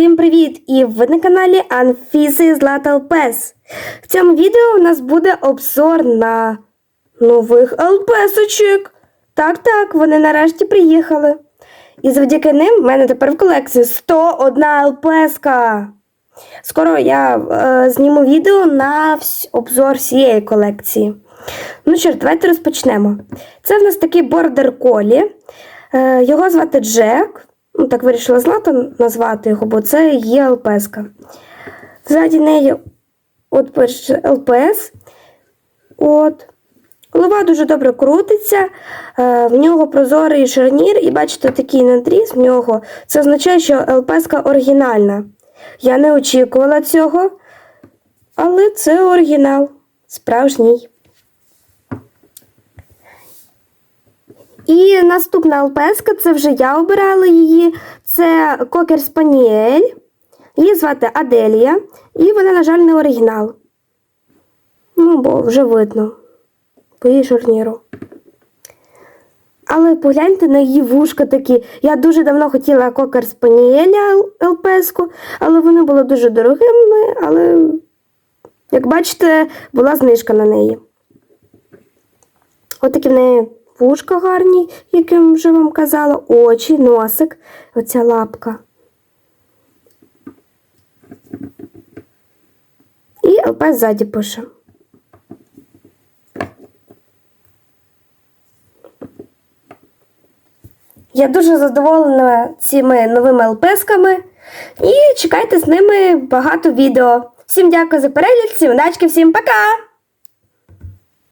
Всім привіт! І ви на каналі Анфіси Злата ЛПС. В цьому відео у нас буде обзор на нових ЛПСочок. Так, так, вони нарешті приїхали. І завдяки ним в мене тепер в колекції 101 ЛПСка. Скоро я е, зніму відео на вс- обзор всієї колекції. Ну що ж, давайте розпочнемо. Це в нас такий бордер колі. Е, його звати Джек. Ну, так вирішила Злата назвати його, бо це є ЛПСка. Ззаді неї от пише ЛПС. От. Голова дуже добре крутиться, е, в нього прозорий шарнір, і бачите, такий надріз в нього. Це означає, що ЛПСка оригінальна. Я не очікувала цього, але це оригінал, справжній. І наступна ЛПСка, це вже я обирала її. Це Кокер Спаніель. Її звати Аделія. І вона, на жаль, не оригінал. Ну, бо вже видно по її шарніру. Але погляньте на її вушка такі. Я дуже давно хотіла Кокер Спаніеля ЛПСку, але вони були дуже дорогими, але, як бачите, була знижка на неї. От такі в неї вушка гарні, як я вже вам казала, очі, носик, оця лапка. І ЛП ззаді пише. Я дуже задоволена цими новими ЛПсками і чекайте з ними багато відео. Всім дякую за перегляд, всім удачки, всім пока!